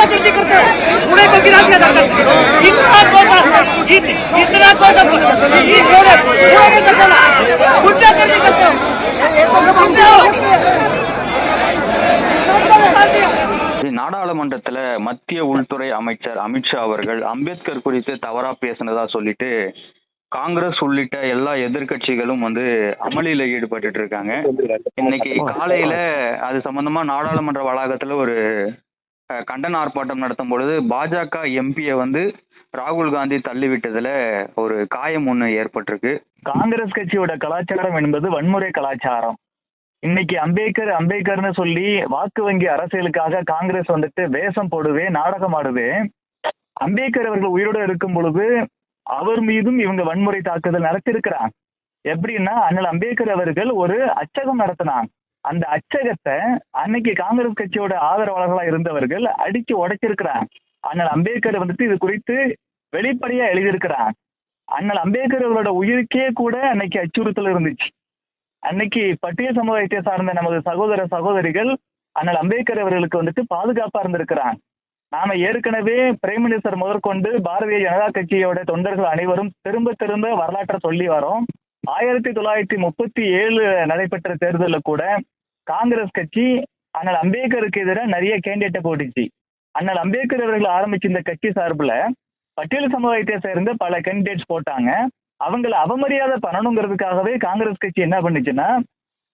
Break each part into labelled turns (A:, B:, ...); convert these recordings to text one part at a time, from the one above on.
A: गुंडागर्दी करते हैं पुणे को गिरा दिया जाता है इतना कोई इत- इतना कोई ये जोड़े पुणे के करते हैं गुंडागर्दी करते हैं गुंडा
B: நாடாளுமன்றத்துல மத்திய உள்துறை அமைச்சர் அமித்ஷா அவர்கள் அம்பேத்கர் குறித்து தவறா பேசினதா சொல்லிட்டு காங்கிரஸ் உள்ளிட்ட எல்லா எதிர்க்கட்சிகளும் வந்து அமளியில ஈடுபட்டுட்டு இருக்காங்க இன்னைக்கு காலையில அது சம்பந்தமா நாடாளுமன்ற வளாகத்துல ஒரு அஹ், கண்டன ஆர்ப்பாட்டம் நடத்தும் பொழுது பாஜக எம்பியை வந்து ராகுல் காந்தி தள்ளிவிட்டதுல ஒரு காயம் ஒண்ணு ஏற்பட்டிருக்கு.
C: காங்கிரஸ் கட்சியோட கலாச்சாரம் என்பது வன்முறை கலாச்சாரம். இன்னைக்கு அம்பேத்கர் அம்பேத்கர்னு சொல்லி வாக்கு வங்கி அரசியலுக்காக காங்கிரஸ் வந்துட்டு வேஷம் போடுவே நாடகம் ஆடுவே. அம்பேத்கர் அவர்கள் உயிரோடு இருக்கும் பொழுது அவர் மீதும் இவங்க வன்முறை தாக்குதல் நடத்திருக்கிறாங்க எப்படின்னா அண்ணல் அம்பேத்கர் அவர்கள் ஒரு அச்சகம் நடத்தினாங்க. அந்த அச்சகத்தை அன்னைக்கு காங்கிரஸ் கட்சியோட ஆதரவாளர்களா இருந்தவர்கள் அடிச்சு உடைச்சிருக்கிறாங்க. அண்ணல் அம்பேத்கர் வந்துட்டு இது குறித்து வெளிப்படையா எழுதியிருக்கிறாங்க. அண்ணல் அம்பேத்கர் அவரோட உயிருக்கே கூட அன்னைக்கு அச்சுறுத்தல் இருந்துச்சு. அன்னைக்கு பட்டியல் சமுதாயத்தை சார்ந்த நமது சகோதர சகோதரிகள் அண்ணல் அம்பேத்கர் அவர்களுக்கு வந்துட்டு பாதுகாப்பா இருந்திருக்கிறாங்க. நாம ஏற்கனவே பிரைம் மினிஸ்டர் முதற்கொண்டு பாரதிய ஜனதா கட்சியோட தொண்டர்கள் அனைவரும் திரும்ப திரும்ப வரலாற்றை சொல்லி வரோம். ஆயிரத்தி தொள்ளாயிரத்தி முப்பத்தி ஏழு நடைபெற்ற தேர்தலில் கூட காங்கிரஸ் கட்சி அண்ணல் அம்பேத்கருக்கு எதிராக நிறைய கேண்டிடேட்டை போட்டுச்சு. அண்ணல் அம்பேத்கர் அவர்கள் ஆரம்பிச்ச இந்த கட்சி சார்பில் பட்டியல் சமுதாயத்தை சேர்ந்த பல கேண்டிடேட்ஸ் போட்டாங்க. அவங்கள அவமரியாதை பண்ணணுங்கிறதுக்காகவே காங்கிரஸ் கட்சி என்ன பண்ணுச்சுன்னா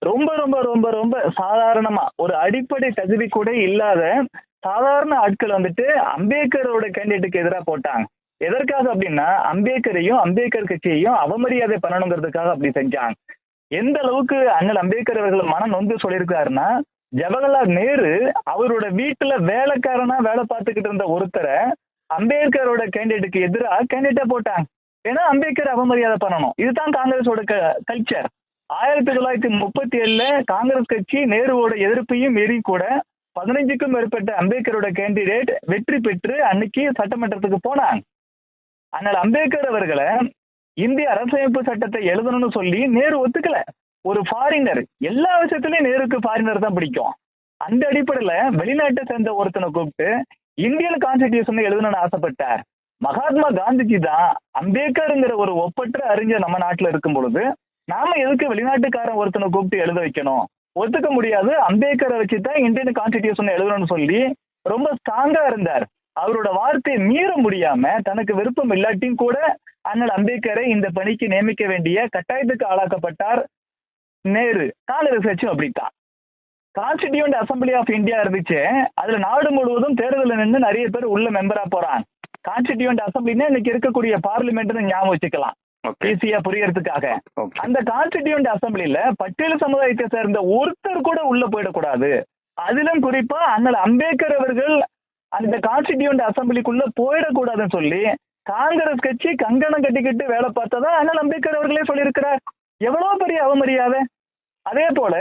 C: ரொம்ப ரொம்ப ரொம்ப ரொம்ப சாதாரணமா ஒரு அடிப்படை தகுதி கூட இல்லாத சாதாரண ஆட்கள் வந்துட்டு அம்பேத்கரோட கேண்டிடேட்டுக்கு எதிராக போட்டாங்க. எதற்காக அப்படின்னா அம்பேத்கரையும் அம்பேத்கர் கட்சியையும் அவமரியாதை பண்ணணுங்கிறதுக்காக அப்படி செஞ்சாங்க. எந்த அளவுக்கு அண்ணல் அம்பேத்கர் அவர்கள் மனம் நொந்து சொல்லியிருக்காருன்னா ஜவஹர்லால் நேரு அவரோட வீட்டுல வேலைக்காரனா வேலை பார்த்துக்கிட்டு இருந்த ஒருத்தரை அம்பேத்கரோட கேண்டிடேட்டுக்கு எதிராக கேண்டிடேட்டா போட்டாங்க. ஏன்னா அம்பேத்கர் அவமரியாதை பண்ணணும். இதுதான் காங்கிரஸோட கல்ச்சர் ஆயிரத்தி தொள்ளாயிரத்தி முப்பத்தி ஏழுல காங்கிரஸ் கட்சி நேருவோட எதிர்ப்பையும் மீறி கூட பதினஞ்சுக்கும் மேற்பட்ட அம்பேத்கரோட கேண்டிடேட் வெற்றி பெற்று அன்னைக்கு சட்டமன்றத்துக்கு போனாங்க. ஆனால் அம்பேத்கர் அவர்களை இந்திய அரசமைப்பு சட்டத்தை எழுதணும்னு சொல்லி நேரு ஒத்துக்கல. ஒரு ஃபாரினர் எல்லா விஷயத்துலயும் நேருக்கு ஃபாரினர் தான் பிடிக்கும். அந்த அடிப்படையில வெளிநாட்டை சேர்ந்த ஒருத்தனை கூப்பிட்டு இந்தியன் கான்ஸ்டிடியூஷன் எழுதணும்னு ஆசைப்பட்டார். மகாத்மா காந்திஜி தான் அம்பேத்கருங்கிற ஒரு ஒப்பற்ற அறிஞர் நம்ம நாட்டுல இருக்கும் பொழுது நாம எதுக்கு வெளிநாட்டுக்காரன் ஒருத்தனை கூப்பிட்டு எழுத வைக்கணும்? ஒத்துக்க முடியாது. அம்பேத்கரை வச்சு தான் இந்தியன் கான்ஸ்டிடியூஷன் எழுதணும்னு சொல்லி ரொம்ப ஸ்ட்ராங்கா இருந்தார். அவரோட வார்த்தையை மீற முடியாம தனக்கு விருப்பம் இல்லாட்டியும் கூட அண்ணல் அம்பேத்கரை இந்த பணிக்கு நியமிக்க வேண்டிய கட்டாயத்துக்கு ஆளாக்கப்பட்டார் நேரு. காங்கிரஸ் கட்சியும் அப்படித்தான். கான்ஸ்டிடியூண்ட் அசம்பிளி ஆஃப் இந்தியா இருந்துச்சு. அதுல நாடு முழுவதும் தேர்தலில் நின்று நிறைய பேர் உள்ள மெம்பரா போறாங்க. கான்ஸ்டிடியூண்ட் அசம்பிளின்னா இன்னைக்கு இருக்கக்கூடிய பார்லிமெண்ட்னு ஞாபகம் வச்சுக்கலாம். ஈஸியா புரியறதுக்காக. அந்த கான்ஸ்டிடியூண்ட் அசம்பிளில பட்டியல் சமுதாயத்தை சேர்ந்த ஒருத்தர் கூட உள்ள போயிடக்கூடாது. அதிலும் குறிப்பா அண்ணல் அம்பேத்கர் அவர்கள் அந்த கான்ஸ்டிடியூண்ட் அசம்பிளிக்குள்ள போயிடக்கூடாதுன்னு சொல்லி காங்கிரஸ் கட்சி கங்கணம் கட்டிக்கிட்டு வேலை பார்த்ததா அண்ணன் அம்பேத்கர் அவர்களே சொல்லியிருக்கிறார். எவ்வளவு பெரிய அவமரியாதை? அதே போல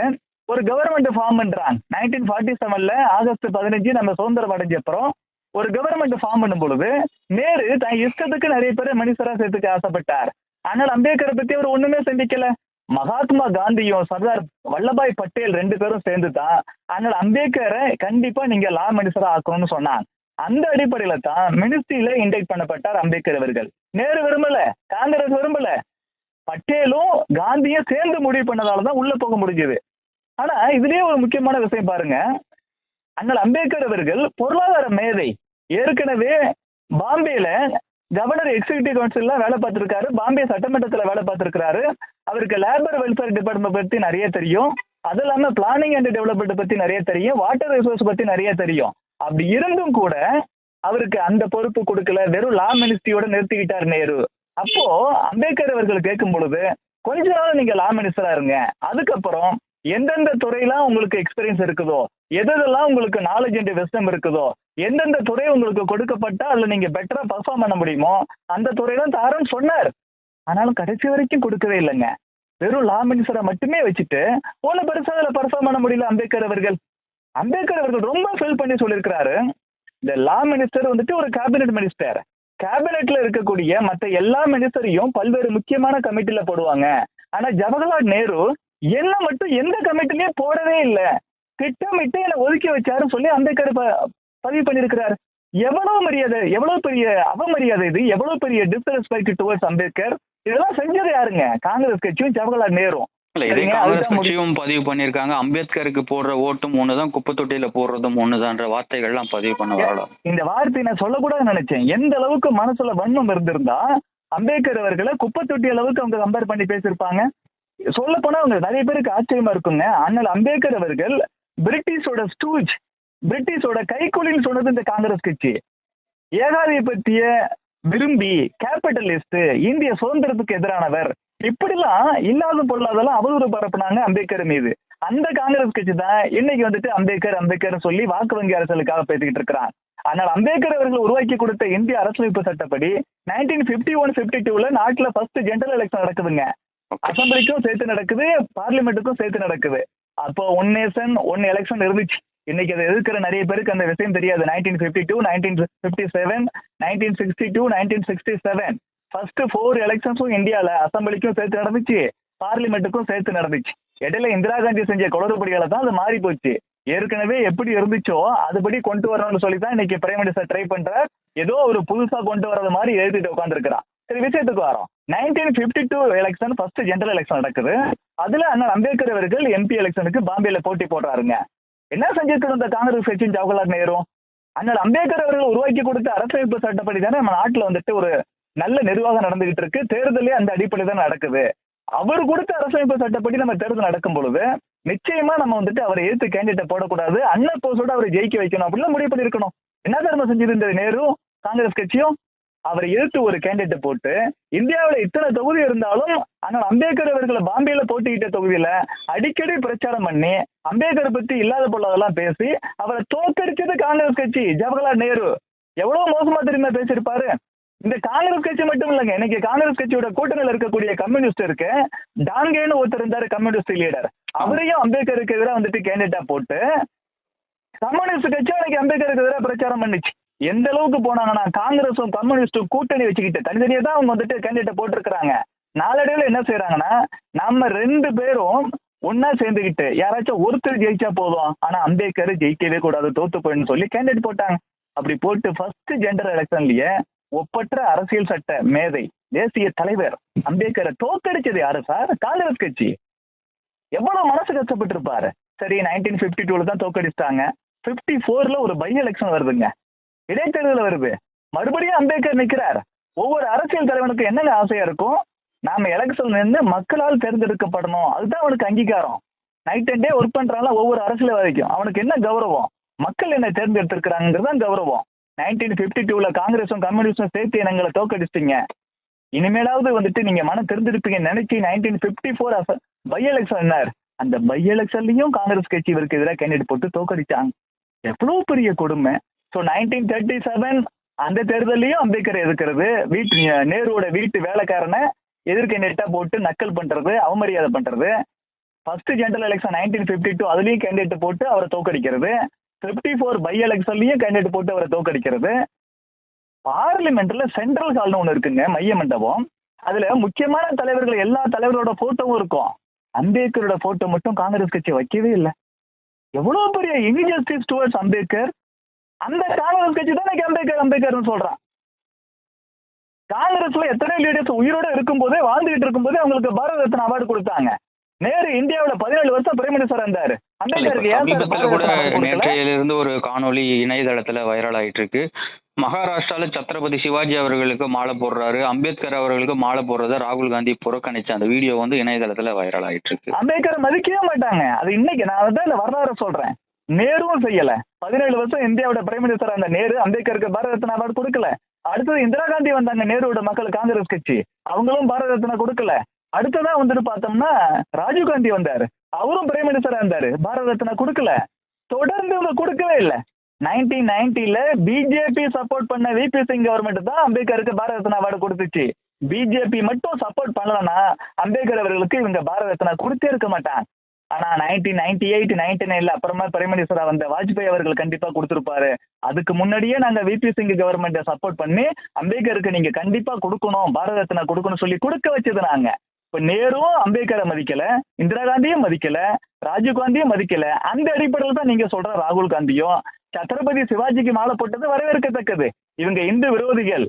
C: ஒரு கவர்மெண்ட் ஃபார்ம் பண்றாங்க நைன்டீன் ஃபார்ட்டி செவன்ல ஆகஸ்ட் பதினஞ்சு நம்ம சுதந்திரம் அடைஞ்ச அப்புறம் ஒரு கவர்மெண்ட் ஃபார்ம் பண்ணும் பொழுது நேரு தன் இஷ்டத்துக்கு நிறைய பேரை மனுஷரா சேர்த்துக்க ஆசைப்பட்டார். ஆனால் அம்பேத்கரை பத்தி அவர் ஒண்ணுமே சிந்திக்கல. மகாத்மா காந்தியும் சர்தார் வல்லபாய் பட்டேல் ரெண்டு பேரும் சேர்ந்து தான் ஆனால் அம்பேத்கரை கண்டிப்பா நீங்க லா மினிஸ்டரா ஆக்கணும்னு சொன்னாங்க. அந்த அடிப்படையில தான் மினிஸ்ட்ரியில இன்டெக்ட் பண்ணப்பட்டார் அம்பேத்கர் அவர்கள். நேரு விரும்பல காங்கிரஸ் விரும்பல. பட்டேலும் காந்தியும் சேர்ந்து முடிவு பண்ணதால தான் உள்ள போக முடிஞ்சது. ஆனா இதுலயே ஒரு முக்கியமான விஷயம் பாருங்க. அண்ணல் அம்பேத்கர் அவர்கள் பொருளாதார மேதை. ஏற்கனவே பாம்பேல கவர்னர் எக்ஸிகூட்டிவ் கவுன்சில்ல வேலை பார்த்திருக்காரு. பாம்பே சட்டமன்றத்தில் வேலை பார்த்திருக்காரு அவருக்கு லேபர் வெல்ஃபேர் டிபார்ட்மெண்ட் பத்தி நிறைய தெரியும். அது இல்லாம பிளானிங் அண்ட் டெவலப்மெண்ட் பத்தி நிறைய தெரியும். வாட்டர் ரிசோர்ஸ் பத்தி நிறைய தெரியும். அப்படி இருந்தும் கூட அவருக்கு அந்த பொறுப்பு கொடுக்கல. வெறும் லா மினிஸ்ட்ரியோட நிறுத்திக்கிட்டார் நேரு. அப்போ அம்பேத்கர் அவர்கள் கேட்கும் பொழுது கொஞ்ச நாள் நீங்க லா மினிஸ்டரா இருங்க. அதுக்கப்புறம் எந்தெந்த துறையெல்லாம் உங்களுக்கு எக்ஸ்பீரியன்ஸ் இருக்குதோ எதெல்லாம் உங்களுக்கு நாலேஜ் அண்ட் விஸ்டம் இருக்குதோ எந்தெந்த துறை உங்களுக்கு கொடுக்கப்பட்டா அதுல நீங்க பெட்டரா பர்ஃபார்ம் பண்ண முடியுமோ அந்த துறையெல்லாம் தாரன்னு சொன்னார். ஆனாலும் கடைசி வரைக்கும் கொடுக்கவே இல்லைங்க. வெறும் லா மினிஸ்டரை மட்டுமே வச்சுட்டு ஒன்னும் பெருசா அதுல பர்ஃபார்ம் பண்ண முடியல அம்பேத்கர் அவர்கள். அம்பேத்கர் அவர்கள் ரொம்ப ஃபீல் பண்ணி சொல்லியிருக்கிறாரு. இந்த லா மினிஸ்டர் வந்துட்டு ஒரு கேபினெட் மினிஸ்டர் கேபினெட்ல இருக்கக்கூடிய மற்ற எல்லா மினிஸ்டரையும் பல்வேறு முக்கியமான கமிட்டில போடுவாங்க. ஆனா ஜவஹர்லால் நேரு என்ன மட்டும் எந்த கமிட்டிலயும் போடவே இல்லை. திட்டமிட்டு என்னை ஒதுக்கி வச்சாருன்னு சொல்லி அம்பேத்கர் ப- பதிவு பண்ணியிருக்கிறார் எவ்வளவு மரியாதை எவ்வளவு பெரிய அவமரியாதை இது எவ்வளவு பெரிய டிஸ்ரெஸ்பெக்ட் டுவர்ட்ஸ் அம்பேத்கர்? இதெல்லாம் செஞ்சது யாருங்க? காங்கிரஸ் கட்சியும் ஜவஹர்லால் நேரும்
B: பதிவு பண்ணிருக்காங்க. அம்பேத்கருக்கு போடுற ஓட்டும் ஒண்ணுதான் குப்பை தொட்டியில போடுறதும் ஒண்ணுதான்ற வார்த்தைகள்லாம் பதிவு பண்ண
C: இந்த வார்த்தையை நான் சொல்லக்கூடாதுன்னு நினைச்சேன். எந்த அளவுக்கு மனசுல வன்மம் இருந்திருந்தா அம்பேத்கர் அவர்களை குப்பை தொட்டி அளவுக்கு அவங்க கம்பேர் பண்ணி பேசியிருப்பாங்க. சொல்ல போனா அவங்க நிறைய பேருக்கு ஆச்சரியமா இருக்குங்க. அண்ணல் அம்பேத்கர் அவர்கள் பிரிட்டிஷோட ஸ்டூஜ் பிரிட்டிஷோட கைக்கூலின்னு சொன்னது இந்த காங்கிரஸ் கட்சி. ஏகாதிபத்திய விரும்பி கேபிட்டலிஸ்ட் இந்திய சுதந்திரத்துக்கு எதிரானவர். இப்படிலாம் இல்லாத பொருளாதெல்லாம் அவதூறு பரப்புனாங்க அம்பேத்கர் மீது. அந்த காங்கிரஸ் கட்சி தான் இன்னைக்கு வந்துட்டு அம்பேத்கர் அம்பேத்கர் சொல்லி வாக்கு வங்கி அரசியலுக்காக பேசிக்கிட்டு இருக்கிறான் ஆனால் அம்பேத்கர் அவர்கள் உருவாக்கி கொடுத்த இந்திய அரசியலமைப்பு சட்டப்படி நைன்டீன் பிப்டி ஒன் பிப்டி டூல நாட்டுல ஃபர்ஸ்ட் ஜென்ரல் எலெக்ஷன் நடக்குதுங்க. அசம்பிளிக்கும் சேர்த்து நடக்குது பார்லிமெண்ட்டுக்கும் சேர்த்து நடக்குது. அப்போ ஒன் நேஷன் ஒன் எலெக்ஷன் இருந்துச்சு. இன்னைக்கு அதை எதிர்க்கிற நிறைய பேருக்கு அந்த விஷயம் தெரியாது. Nineteen fifty two nineteen fifty seven nineteen sixty two nineteen sixty seven first four எலெக்ஷன்ஸும் இந்தியால அசம்பிளிக்கும் சேர்த்து நடந்துச்சு. பார்லிமெண்ட்டுக்கும் சேர்த்து நடந்துச்சு. இடையில இந்திரா காந்தி செஞ்ச குளறுபடிகளை தான் அது மாறி போச்சு. ஏற்கனவே எப்படி இருந்துச்சோ அதுபடி கொண்டு வரணும்னு சொல்லி தான் இன்னைக்கு பிரைம் மினிஸ்டர் ட்ரை பண்ற ஏதோ ஒரு புதுசா கொண்டு வர்றது மாதிரி எழுதிட்டு உட்காந்துருக்கிறான் சரி விஷயத்துக்கு வரோம். Nineteen fifty two election first general election நடக்குது. அதுல அண்ணன் அம்பேத்கர் அவர்கள் எம்பி எலெக்ஷனுக்கு பாம்பேல போட்டி போடுறாருங்க. என்ன செஞ்சிருக்கிற இந்த காங்கிரஸ் கட்சியும் ஜவஹர்லால் நேரு? அண்ணன் அம்பேத்கர் அவர்கள் உருவாக்கி கொடுத்த அரசமைப்பு சட்டப்படி தானே நம்ம நாட்டில் வந்துட்டு ஒரு நல்ல நிர்வாகம் நடந்துகிட்டு இருக்கு. தேர்தலே அந்த அடிப்படையில் தான் நடக்குது. அவர் கொடுத்த அரசமைப்பு சட்டப்படி நம்ம தேர்தல் நடக்கும் பொழுது நிச்சயமா நம்ம வந்துட்டு அவரை எதிர்த்து கேண்டிடேட் போடக்கூடாது. அண்ணன் போஸோட அவரை ஜெயிக்க வைக்கணும் அப்படிலாம் முடிவு பண்ணிருக்கணும் என்ன தர்மம் செஞ்சது இந்த நேரு? காங்கிரஸ் கட்சியும் அவரை எதிர்த்து ஒரு கேண்டிடேட் போட்டு இந்தியாவில் இத்தனை தொகுதி இருந்தாலும் ஆனால் அம்பேத்கர் அவர்களை பாம்பேல போட்டிக்கிட்ட தொகுதியில அடிக்கடி பிரச்சாரம் பண்ணி அம்பேத்கர் பத்தி இல்லாத பொருளாதெல்லாம் பேசி அவரை தோற்கடிச்சது காங்கிரஸ் கட்சி ஜவஹர்லால் நேரு. எவ்வளவு மோசமா தெரியுமா பேசியிருப்பாரு? இந்த காங்கிரஸ் கட்சி மட்டும் இல்லைங்க இன்னைக்கு காங்கிரஸ் கட்சியோட கூட்டணியில் இருக்கக்கூடிய கம்யூனிஸ்ட் இருக்கு டாங்கேன்னு ஒருத்தர் இருந்தாரு கம்யூனிஸ்ட் லீடர். அவரையும் அம்பேத்கருக்கு எதிராக வந்துட்டு கேண்டிடேட்டா போட்டு கம்யூனிஸ்ட் கட்சி அன்னைக்கு அம்பேத்கருக்கு எதிராக பிரச்சாரம் பண்ணுச்சு. எந்த அளவுக்கு போனாங்கன்னா காங்கிரஸும் கம்யூனிஸ்டும் கூட்டணி வச்சுக்கிட்டு தனித்தனியே தான் அவங்க வந்துட்டு கேண்டிடேட் போட்டிருக்கிறாங்க. நாளடைவில் என்ன செய்யறாங்கன்னா நம்ம ரெண்டு பேரும் ஒன்னா சேர்ந்துக்கிட்டு யாராச்சும் ஒருத்தர் ஜெயிச்சா போதும். ஆனா அம்பேத்கர் ஜெயிக்கவே கூடாது தோத்து போயின்னு சொல்லி கேண்டிடேட் போட்டாங்க. அப்படி போட்டு ஃபர்ஸ்ட் ஜெண்டர் எலெக்ஷன்லயே ஒப்பற்ற அரசியல் சட்ட மேதை தேசிய தலைவர் அம்பேத்கரை தோத்தடிச்சது யாரு சார்? காங்கிரஸ் கட்சி. எவ்வளவு மனசு கஷ்டப்பட்டு இருப்பாரு சரி நைன்டீன் பிப்டி டூல தான் தோக்கடிச்சிட்டாங்க பிப்டி ஃபோர்ல ஒரு பை எலெக்ஷன் வருதுங்க. இடைத்தேர்தல் வருது. மறுபடியும் அம்பேத்கர் நிற்கிறார் ஒவ்வொரு அரசியல் தலைவனுக்கு என்னென்ன ஆசையா இருக்கும் நாம எலெக்ஷன் நின்று மக்களால் தேர்ந்தெடுக்கப்படணும். அதுதான் அவனுக்கு அங்கீகாரம். நைட் அண்ட் டே ஒர்க் பண்றான்ல ஒவ்வொரு அரசியல்வாதிக்கும். அவனுக்கு என்ன கௌரவம்? மக்கள் என்ன தேர்ந்தெடுத்திருக்கிறாங்கிறது தான் கௌரவம். நைன்டீன் பிப்டி டூல காங்கிரஸும் கம்யூனிஸ்டும் சேர்த்து இனங்களை தோக்கடிச்சிட்டீங்க இனிமேலாவது வந்துட்டு நீங்க மனம் தெரிஞ்சிருப்பீங்க நினைச்சு nineteen fifty four by election என்னார்? அந்த பை எலெக்ஷன்லயும் காங்கிரஸ் கட்சி இவருக்கு எதிராக கேண்டிடேட் போட்டு தோக்கடிச்சாங்க எவ்வளவு பெரிய கொடுமை. ஸோ நைன்டீன் தேர்ட்டி செவன் அந்த தேர்தலையும் அம்பேத்கர் எதிர்க்கிறது. வீட்டு நேருவோட வீட்டு வேலைக்காரனை எதிர்க்க நெட்டா போட்டு நக்கல் பண்றது அவமரியாதை பண்றது. First general election nineteen fifty two அதுலேயும் கேண்டிடேட் போட்டு அவரை தோக்கடிக்கிறது ஃபிஃப்டி ஃபோர் பை எலெக்ஷன்லையும் கேண்டிடேட் போட்டு அவரை தோக்கடிக்கிறது பார்லிமெண்ட்ல சென்ட்ரல் ஹால்னு ஒன்று இருக்குங்க மைய மண்டபம். அதுல முக்கியமான தலைவர்கள் எல்லா தலைவரோட போட்டோவும் இருக்கும். அம்பேத்கரோட போட்டோ மட்டும் காங்கிரஸ் கட்சி வைக்கவே இல்லை. எவ்வளவு பெரிய இன்ஜஸ்டிஸ் டுவர்ட்ஸ் அம்பேத்கர்? அந்த காங்கிரஸ் கட்சி தான் அம்பேத்கர் அம்பேத்கர்னு சொல்றான். காங்கிரஸ்ல எத்தனை லீடர்ஸ் உயிரோட இருக்கும்போதே வாழ்ந்துகிட்டு இருக்கும்போதே அவங்களுக்கு பாரத ரத்னா அவார்டு கொடுத்தாங்க. நேரு இந்தியாவுல பதினேழு வருஷம் பிரைம் மினிஸ்டர் இருந்தாரு.
B: சமீபத்துல கூட
C: ரத்னா award கொடுக்கல?
B: நேற்றையில இருந்து ஒரு காணொளி இணையதளத்துல வைரல் ஆயிட்டு இருக்கு மகாராஷ்டிரால சத்ரபதி சிவாஜி அவர்களுக்கு மாலை போடுறாரு. அம்பேத்கர் அவர்களுக்கு மாலை போடுறத ராகுல் காந்தி புறக்கணிச்ச அந்த வீடியோ வந்து இணையதளத்துல வைரல் ஆயிட்டு இருக்கு
C: அம்பேத்கரை மதிக்கவே மாட்டாங்க. அது இன்னைக்கு நான் வந்து வரலாறு சொல்றேன். நேருவும் செய்யல. பதினேழு வருஷம் இந்தியாவோட பிரைம் மினிஸ்டர் அந்த நேரு அம்பேத்கருக்கு பாரத ரத்னா அவார்டு கொடுக்கல. அடுத்தது இந்திரா காந்தி வந்தாங்க நேருவோட மக்கள் காங்கிரஸ் கட்சி. அவங்களும் பாரத ரத்னா கொடுக்கல. அடுத்ததா வந்துட்டு பார்த்தோம்னா ராஜீவ் காந்தி வந்தாரு. அவரும் பிரைம் மினிஸ்டரா இருந்தாரு. பாரத ரத்னா கொடுக்கல. தொடர்ந்து இவங்க கொடுக்கவே இல்லை. நைன்டீன் நைன்டில பிஜேபி சப்போர்ட் பண்ண விபி சிங் கவர்மெண்ட் தான் அம்பேத்கருக்கு பாரத ரத்னா அவார்டு கொடுத்துச்சு. பிஜேபி மட்டும் சப்போர்ட் பண்ணலன்னா அம்பேத்கர் அவர்களுக்கு இவங்க பாரத ரத்னா கொடுத்தே இருக்க மாட்டாங்க. ஆனா நைன்டீன் நைன்டி எயிட் நைன்டி நைன்ல அப்புறமா பிரைம் வந்த வாஜ்பாய் அவர்கள் கண்டிப்பா கொடுத்திருப்பாரு. அதுக்கு முன்னாடியே நாங்க விபி சிங் கவர்மெண்ட்டை சப்போர்ட் பண்ணி அம்பேத்கருக்கு நீங்க கண்டிப்பா கொடுக்கணும் பாரத ரத்னா கொடுக்கணும் சொல்லி கொடுக்க வச்சது நாங்க. இப்ப நேரும் அம்பேத்கரை மதிக்கல இந்திரா காந்தியும் மதிக்கல ராஜீவ் காந்தியும் மதிக்கல. அந்த அடிப்படையில் தான் நீங்க சொல்ற ராகுல் காந்தியும் சத்ரபதி சிவாஜிக்கு மாலை போட்டது வரவேற்கத்தக்கது. இவங்க இந்து விரோதிகள்.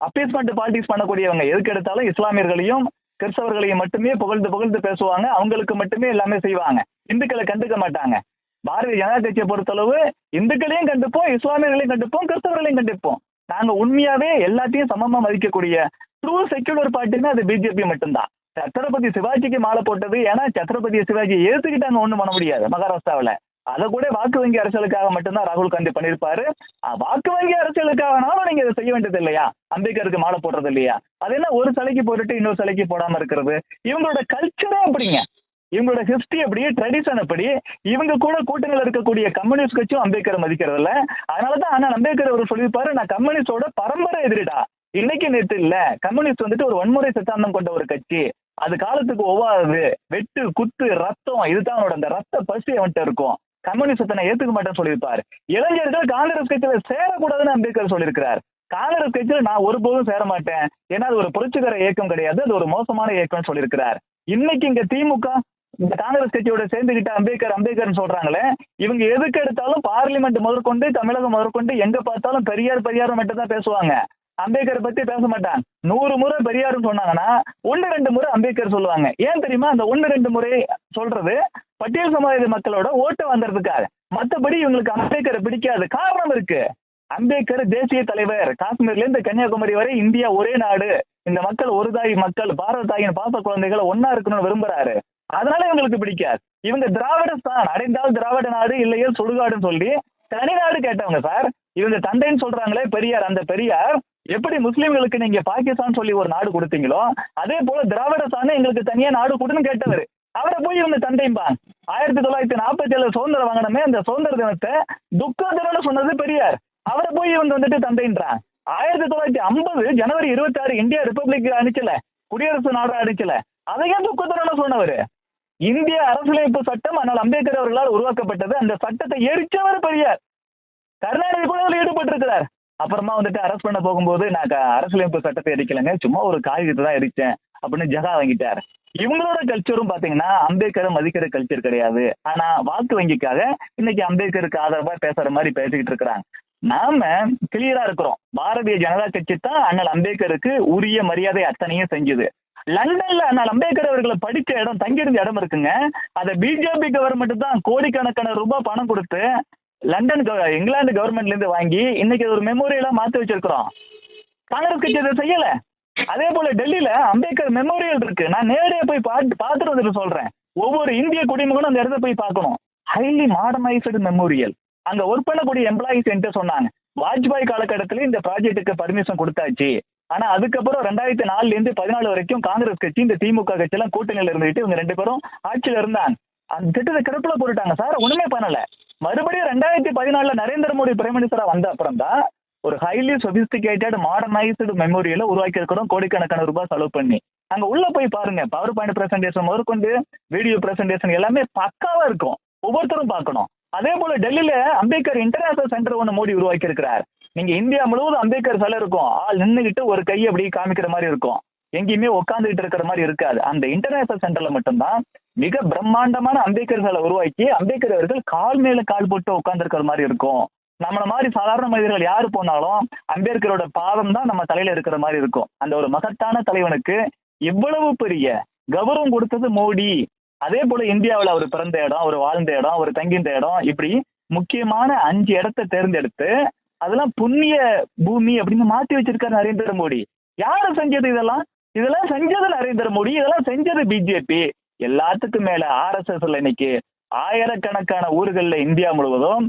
C: அப்பீஸ்மெண்ட் பாலிடிக்ஸ் பண்ணக்கூடியவங்க எதுக்கு எடுத்தாலும் இஸ்லாமியர்களையும் கிறிஸ்தவர்களையும் மட்டுமே புகழ்ந்து புகழ்ந்து பேசுவாங்க. அவங்களுக்கு மட்டுமே எல்லாமே செய்வாங்க. இந்துக்களை கண்டுக்க மாட்டாங்க. பாரதிய ஜனதா கட்சியை பொறுத்தளவு இந்துக்களையும் கண்டுப்போம் இஸ்லாமியர்களையும் கண்டுப்போம் கிறிஸ்தவர்களையும் கண்டுப்போம். நாங்க உண்மையாவே எல்லாத்தையும் சமமா மதிக்கக்கூடிய ட்ரூ செக்யூலர் பார்ட்டினா அது பிஜேபி மட்டும்தான். சத்ரபதி சிவாஜிக்கு மாலை போட்டது ஏன்னா சத்ரபதி சிவாஜியை ஏத்துக்கிட்டாங்க ஒண்ணும் பண்ண முடியாது மகாராஷ்டிராவில். அதை கூட வாக்கு வங்கி அரசியலுக்காக மட்டும்தான் ராகுல் காந்தி பண்ணியிருப்பாரு. வாக்கு வங்கி அரசியலுக்காகனாலும் நீங்க இதை செய்ய வேண்டியது இல்லையா? அம்பேத்கருக்கு மாலை போடுறது இல்லையா? அது என்ன ஒரு சிலைக்கு போட்டுட்டு இன்னொரு சிலைக்கு போடாம இருக்கிறது? இவங்களோட கல்ச்சரே அப்படிங்க. இவங்களோட ஹிஸ்டரி அப்படி ட்ரெடிஷன் அப்படி இவங்க கூட கூட்டணியில் இருக்கக்கூடிய கம்யூனிஸ்ட் கட்சியும் அம்பேத்கர் மதிக்கிறது இல்ல. அதனாலதான் ஆனால் அம்பேத்கர் அவர் சொல்லியிருப்பாரு நான் கம்யூனிஸ்டோட பரம்பரை எதிரிடா. இன்னைக்கு நேற்று இல்ல. கம்யூனிஸ்ட் வந்துட்டு ஒரு வன்முறை சித்தாந்தம் கொண்ட ஒரு கட்சி. அது காலத்துக்கு ஒவ்வாது. வெட்டு குத்து ரத்தம் இதுதான் அவனோட அந்த ரத்த பசி அவன்கிட்ட இருக்கும். கம்யூனிஸ்டத்தை நான் ஏத்துக்க மாட்டேன்னு சொல்லியிருப்பார். இளைஞர்கள் காங்கிரஸ் கட்சியில சேரக்கூடாதுன்னு அம்பேத்கர் சொல்லியிருக்கிறார். காங்கிரஸ் கட்சியில நான் ஒருபோதும் சேர மாட்டேன் ஏன்னா அது ஒரு புரட்சிகர இயக்கம் கிடையாது. அது ஒரு மோசமான இயக்கம்னு சொல்லியிருக்கிறார். இன்னைக்கு இங்க திமுக இந்த காங்கிரஸ் கட்சியோட சேர்ந்துகிட்ட அம்பேத்கர் அம்பேத்கர் சொல்றாங்களே இவங்க எதுக்கு எடுத்தாலும் பார்லிமெண்ட் முதற்கொண்டு தமிழகம் முதற்கொண்டு எங்க பார்த்தாலும் பெரியார் பெரியார் மட்டும் தான் பேசுவாங்க. அம்பேத்கரை பத்தி பேச மாட்டாங்க நூறு முறை பெரியார்னு சொன்னாங்கன்னா ஒன்னு ரெண்டு முறை அம்பேத்கர் சொல்லுவாங்க. ஏன் தெரியுமா? அந்த ஒன்னு ரெண்டு முறை சொல்றது பட்டியல் சமுதாய மக்களோட ஓட்டு வந்ததுக்காக மற்றபடி இவங்களுக்கு அம்பேத்கரை பிடிக்காது. காரணம் இருக்கு. அம்பேத்கர் தேசிய தலைவர். காஷ்மீர்ல இருந்து கன்னியாகுமரி வரை இந்தியா ஒரே நாடு. இந்த மக்கள் ஒரு தாய் மக்கள் பாரத தாயின் பாச குழந்தைகளை ஒன்னா இருக்கணும்னு விரும்புறாரு. அதனால இவங்களுக்கு பிடிக்காது. இவங்க திராவிட தான் அடைந்தால் திராவிட நாடு இல்லையே சுடுகாடுன்னு சொல்லி தனி நாடு கேட்டவங்க சார். இவங்க தந்தைன்னு சொல்றாங்களே பெரியார் அந்த பெரியார் எப்படி முஸ்லீம்களுக்கு நீங்க பாகிஸ்தான் சொல்லி ஒரு நாடு கொடுத்தீங்களோ அதே போல திராவிட திராவிடஸ்தானே எங்களுக்கு தனியா நாடு கொடுன்னு கேட்டவர். அவரை போய் இவங்க தந்தைம்பா ஆயிரத்தி தொள்ளாயிரத்தி நாற்பத்தி ஏழு சுதந்திரம் வாங்கினமே அந்த சுதந்திர தினத்தை துக்க சொன்னது பெரியார். அவரை போய் இவங்க வந்துட்டு தந்தைன்றான். ஆயிரத்தி தொள்ளாயிரத்தி ஐம்பது ஜனவரி இருபத்தி ஆறு இந்தியா ரிப்பப்ளிக் அனுச்சல குடியரசு நாடு அனுச்சல அதையும் துக்க சொன்னவர். இந்திய அரசியலமைப்பு சட்டம் ஆனால் அம்பேத்கர் அவர்களால் உருவாக்கப்பட்டது. அந்த சட்டத்தை எரிச்சவர் பெரியார். கர்நாடக கூட ஈடுபட்டிருக்கிறார். அப்புறமா வந்துட்டு அரெஸ்ட் பண்ண போகும்போது நான் அரசியலமைப்பு சட்டத்தை எரிக்கலைங்க. சும்மா ஒரு காகிதத்தை தான் எரிச்சேன் அப்படின்னு ஜகா வாங்கிட்டார். இவங்களோட கல்ச்சரும் பாத்தீங்கன்னா அம்பேத்கரை மதிக்கிற கல்ச்சர் கிடையாது. ஆனா வாக்கு வங்கிக்காக இன்னைக்கு அம்பேத்கருக்கு ஆதரவா பேசுற மாதிரி பேசிக்கிட்டு இருக்கிறாங்க. நாம கிளியரா இருக்கிறோம். பாரதிய ஜனதா கட்சி தான் அண்ணல் அம்பேத்கருக்கு உரிய மரியாதை அத்தனையும் செஞ்சது. லண்டன்ல அண்ணல் அம்பேத்கர் அவர்களை படிச்ச இடம் தங்கியிருந்த இடம் இருக்குங்க. அதை பிஜேபி கவர்மெண்ட் தான் கோடிக்கணக்கான ரூபாய் பணம் கொடுத்து லண்டன் இங்கிலாந்து கவர்மெண்ட்ல இருந்து வாங்கி இன்னைக்கு அது ஒரு மெமோரியலா மாத்தி வச்சிருக்கிறோம். காங்கிரஸ் கட்சி அதை செய்யல. அதே போல டெல்லியில அம்பேத்கர் மெமோரியல் இருக்கு. நான் நேரடியா போய் பார்த்து பார்த்துட்டு வந்துட்டு சொல்றேன். ஒவ்வொரு இந்திய குடிமகனும் அந்த இடத்த போய் பார்க்கணும். ஹைலி மாடர்னைஸ்டு மெமோரியல் அங்க ஒர்க் பண்ணக்கூடிய எம்ப்ளாயிஸ் என்கிட்ட சொன்னாங்க. வாஜ்பாய் காலகட்டத்துல இந்த ப்ராஜெக்ட்டுக்கு பர்மிஷன் கொடுத்தாச்சு. ஆனா அதுக்கப்புறம் ரெண்டாயிரத்தி நாலுல இருந்து பதினாலு வரைக்கும் காங்கிரஸ் கட்சி இந்த திமுக கட்சி எல்லாம் கூட்டணியில இருந்துட்டு இவங்க ரெண்டு பேரும் ஆட்சியில இருந்தாங்க. அந்த திட்டத்தை கிடப்புல போட்டுட்டாங்க. சார் ஒண்ணுமே பண்ணல. மறுபடியும் ரெண்டாயிரத்தி பதினாலுல நரேந்திர மோடி பிரைம் மினிஸ்டரா வந்த அப்புறம் தான் ஒரு ஹைலி சொபிஸ்டிகேட்டட் மாடர்னைஸ்டு மெமோரியல உருவாக்கி இருக்கிறோம் கோடிக்கணக்கான ரூபாய் செலவு பண்ணி. அங்க உள்ள போய் பாருங்க பவர் பாயிண்ட் பிரசன்டேஷன் முதற்கொண்டு வீடியோ பிரசன்டேஷன் எல்லாமே பக்காவா இருக்கும். ஒவ்வொருத்தரும் பார்க்கணும். அதே போல டெல்லியில அம்பேத்கர் இன்டர்நேஷனல் சென்டர் ஒன்று மோடி உருவாக்கி இருக்கிறார் நீங்க இந்தியா முழுவதும் அம்பேத்கர் சிலை இருக்கும். ஆள் நின்றுகிட்டு ஒரு கையை அப்படி காமிக்கிற மாதிரி இருக்கும். எங்கேயுமே உட்காந்துக்கிட்டு இருக்கிற மாதிரி இருக்காது. அந்த இன்டர்நேஷனல் சென்டர்ல மட்டும்தான் மிக பிரம்மாண்டமான அம்பேத்கர்களை உருவாக்கி அம்பேத்கர் அவர்கள் கால் மேல கால் போட்டு உட்காந்துருக்கிற மாதிரி இருக்கும். நம்மள மாதிரி சாதாரண மனிதர்கள் யாரு போனாலும் அம்பேத்கரோட பாதம் தான் நம்ம தலையில இருக்கிற மாதிரி இருக்கும். அந்த ஒரு மகத்தான தலைவனுக்கு இவ்வளவு பெரிய கௌரவம் கொடுத்தது மோடி. அதே போல இந்தியாவில் அவர் பிறந்த இடம் அவர் வாழ்ந்த இடம் அவர் தங்கியிருந்த இடம் இப்படி முக்கியமான அஞ்சு இடத்தை தேர்ந்தெடுத்து அதெல்லாம் புண்ணிய பூமி அப்படின்னு மாத்தி வச்சிருக்காரு நரேந்திர மோடி. யாரு செஞ்சது இதெல்லாம்? இதெல்லாம் செஞ்சது நரேந்திர மோடி இதெல்லாம் செஞ்சது பிஜேபி எல்லாத்துக்கும் மேல ஆர்எஸ்எஸ்ல இன்னைக்கு ஆயிரக்கணக்கான ஊர்கள்ல இந்தியா முழுவதும்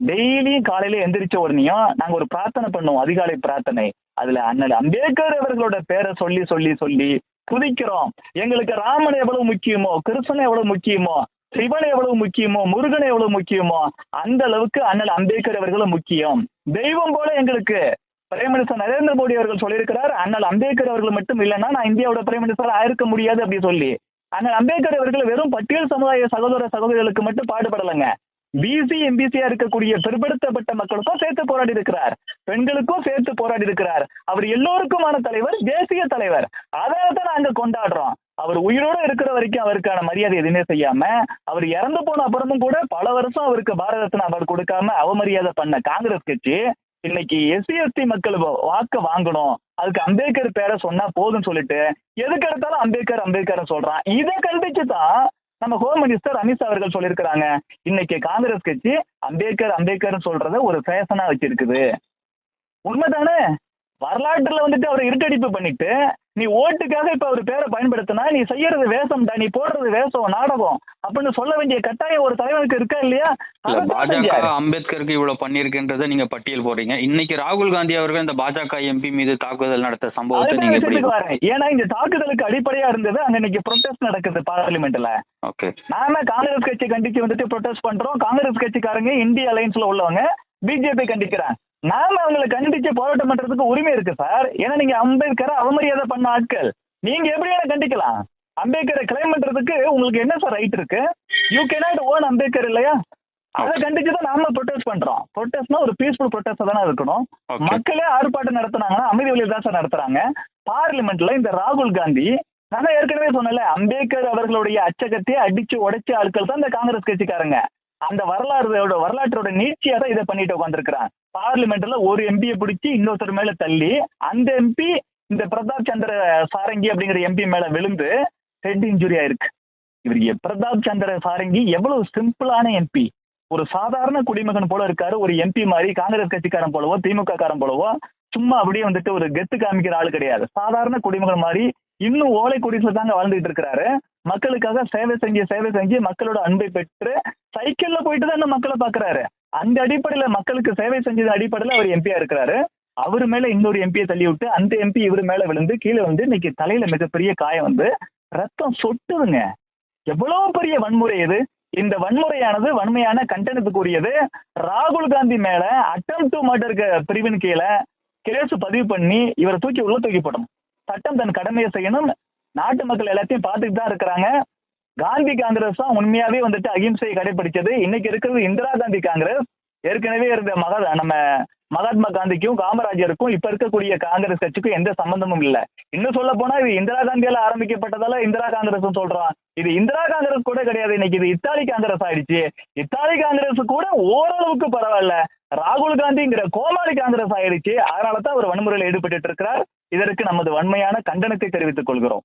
C: டெய்லியும் காலையில எந்திரிச்ச உடனேயும் நாங்க ஒரு பிரார்த்தனை பண்ணுவோம் அதிகாலை பிரார்த்தனை. அதுல அண்ணல் அம்பேத்கர் அவர்களோட பேரை சொல்லி சொல்லி சொல்லி துதிக்கிறோம் எங்களுக்கு ராமன் எவ்வளவு முக்கியமோ கிருஷ்ணன் எவ்வளவு முக்கியமோ சிவன் எவ்வளவு முக்கியமோ முருகன் எவ்வளவு முக்கியமோ அந்த அளவுக்கு அண்ணல் அம்பேத்கர் அவர்களும் முக்கியம். தெய்வம் போல எங்களுக்கு. பிரைம் மினிஸ்டர் நரேந்திர மோடி அவர்கள் சொல்லியிருக்கிறார் அண்ணல் அம்பேத்கர் அவர்கள் மட்டும் இல்லைன்னா நான் இந்தியாவோட பிரைம் மினிஸ்டர் ஆயிருக்க முடியாது அப்படி சொல்லி. அண்ணல் அம்பேத்கர் அவர்கள் வெறும் பட்டியல் சமுதாய சகோதர சகோதரிகளுக்கு மட்டும் பாடுபடலைங்க. பிசி எம்பிசியா இருக்கக்கூடிய பிற்படுத்தப்பட்ட மக்களுக்கும் சேர்த்து போராடி இருக்கிறார் பெண்களுக்கும் சேர்த்து போராடி இருக்கிறார் அவர் எல்லோருக்குமான தலைவர் தேசிய தலைவர். அதை தான் நாங்க கொண்டாடுறோம். அவர் உயிரோட இருக்கிற வரைக்கும் அவருக்கான மரியாதை எதுவுமே செய்யாம அவர் இறந்து போன அப்புறமும் கூட பல வருஷம் அவருக்கு பாரத ரத்னா அவார்டு கொடுக்காம அவமரியாதை பண்ண காங்கிரஸ் கட்சி இன்னைக்கு எஸ்சி எஸ்டி மக்கள் வா- வாக்க வாங்கணும். அதுக்கு அம்பேத்கர் பேரை சொன்னா போதும்னு சொல்லிட்டு எதுக்கு எடுத்தாலும் அம்பேத்கர் அம்பேத்கர் சொல்றான். இதை கண்டிச்சு தான் நம்ம ஹோம் மினிஸ்டர் அமித்ஷா அவர்கள் சொல்லியிருக்கிறாங்க. இன்னைக்கு காங்கிரஸ் கட்சி அம்பேத்கர் அம்பேத்கர் சொல்றத ஒரு ஃபேஷனா வச்சிருக்குது. உண்மைதானே? வரலாற்றுல வந்துட்டு அவரை இருட்டடிப்பு பண்ணிட்டு நீ ஓட்டுக்காக இப்ப அவர் பேரை பயன்படுத்தினா நீ செய்யறது வேஷம்டா நீ போடுறது வேஷம் நாடகம் அப்படின்னு சொல்ல வேண்டிய கட்டாயம் ஒரு தலைவனுக்கு இருக்கா இல்லையா?
B: பாஜக. அம்பேத்கருக்கு இவ்வளவு பண்ணிருக்குன்றதை நீங்க பட்டியல் போடுறீங்க. இன்னைக்கு ராகுல் காந்தி அவர்கள் இந்த பாஜக எம்பி மீது தாக்குதல் நடத்த சம்பவத்தை நீங்க எப்படி
C: ஏன்னா இந்த தாக்குதலுக்கு அடிப்படையா இருந்தது அங்க இன்னைக்கு ப்ரொடெஸ்ட் நடக்குது பார்லிமெண்ட்ல
B: ஓகே.
C: நாம காங்கிரஸ் கட்சி கண்டிச்சு வந்துட்டு ப்ரொடெஸ்ட் பண்றோம். காங்கிரஸ் கட்சிக்காரங்க இந்திய அலைன்ஸ்ல உள்ளவங்க பிஜேபி கண்டிக்கிறாங்க. நாம அவங்களை கண்டிச்சு போராட்டம் பண்றதுக்கு உரிமை இருக்கு சார். ஏன்னா நீங்க அம்பேத்கரை அவமரியாதை பண்ண ஆட்கள். நீங்க எப்படி என்ன கண்டிக்கலாம். அம்பேத்கரை கிளைம் பண்றதுக்கு உங்களுக்கு என்ன சார் ரைட் இருக்கு? யூ கேனாட் ஓன் அம்பேத்கர் இல்லையா? அதை கண்டிச்சு தான் நாம ப்ரொடெஸ்ட் பண்றோம். ப்ரொடெஸ்ட்னா ஒரு பீஸ்ஃபுல் ப்ரொடெஸ்ட் தானே இருக்கணும். மக்களே ஆர்ப்பாட்டம் நடத்துனாங்கன்னா அமைதி வழியில் தான் சார் நடத்துறாங்க. பார்லிமெண்ட்ல இந்த ராகுல் காந்தி நான் ஏற்கனவே சொன்னல அம்பேத்கர் அவர்களுடைய அச்சகத்தை அடிச்சு உடைச்ச ஆட்கள் தான் இந்த காங்கிரஸ் கட்சிக்காரங்க. அந்த வரலாறு வரலாற்றோட நீட்சியா தான் இதை பண்ணிட்டு உட்காந்துருக்கிறான் பார்லிமெண்ட்ல ஒரு எம்பியை பிடிச்சி இன்னொருத்தர் மேல தள்ளி அந்த எம்பி இந்த பிரதாப் சந்திர சாரங்கி அப்படிங்கிற எம்பி மேல விழுந்து ஹெட் இன்ஜுரி ஆயிருக்கு. இவர் எ- பிரதாப் சந்திர சாரங்கி எவ்வளவு சிம்பிளான எம்பி ஒரு சாதாரண குடிமகன் போல இருக்காரு ஒரு எம்பி மாதிரி காங்கிரஸ் கட்சிக்காரன் போலவோ திமுக காரன் போலவோ சும்மா அப்படியே வந்துட்டு ஒரு கெத்து காமிக்கிற ஆள் கிடையாது. சாதாரண குடிமகன் மாதிரி இன்னும் ஓலை குடிசில தாங்க வாழ்ந்துட்டு இருக்கிறாரு. மக்களுக்காக சேவை செஞ்சு சேவை செஞ்சு மக்களோட அன்பை பெற்று சைக்கிள்ல போயிட்டு தான் இந்த மக்களை பாக்குறாரு. அந்த அடிப்படையில மக்களுக்கு சேவை செஞ்சது அடிப்படையில அவர் எம்பியா இருக்கிறாரு. அவர் மேல இன்னொரு எம்பியை தள்ளி விட்டு அந்த எம்பி இவர் மேல விழுந்து கீழே வந்து இன்னைக்கு தலையில மிகப்பெரிய காயம் வந்து ரத்தம் சொட்டுதுங்க. எவ்வளவு பெரிய வன்முறை இது. இந்த வன்முறையானது வன்மையான கண்டனத்துக்குரியது ராகுல் காந்தி மேல அட்டம் டு மர்டர் பிரிவின் கீழே கேஸ் பதிவு பண்ணி இவரை தூக்கி உள்ள தூக்கி போடணும். சட்டம் தன் கடமையை செய்யணும். நாட்டு மக்கள் எல்லாத்தையும் பார்த்துட்டு தான் இருக்கிறாங்க. காந்தி காங்கிரஸ் தான் உண்மையாவே வந்துட்டு அகிம்சையை கடைபிடிச்சது இன்னைக்கு இருக்கிறது இந்திரா காந்தி காங்கிரஸ். ஏற்கனவே இருந்த மகா நம்ம மகாத்மா காந்திக்கும் காமராஜருக்கும் இப்ப இருக்கக்கூடிய காங்கிரஸ் கட்சிக்கும் எந்த சம்பந்தமும் இல்ல. இன்னும் சொல்ல போனா இது இந்திரா காந்தியால ஆரம்பிக்கப்பட்டதால இந்திரா காங்கிரஸ் சொல்றான். இது இந்திரா காங்கிரஸ் கூட கிடையாது இன்னைக்கு. இது இத்தாலி காங்கிரஸ் ஆயிடுச்சு. இத்தாலி காங்கிரஸ் கூட ஓரளவுக்கு பரவாயில்ல. ராகுல் காந்திங்கிற கோமாளி காங்கிரஸ் ஆயிடுச்சு. அதனால தான் அவர் வன்முறையில் ஈடுபட்டு இருக்கிறார். இதற்கு நமது வன்மையான கண்டனத்தை தெரிவித்துக் கொள்கிறோம்.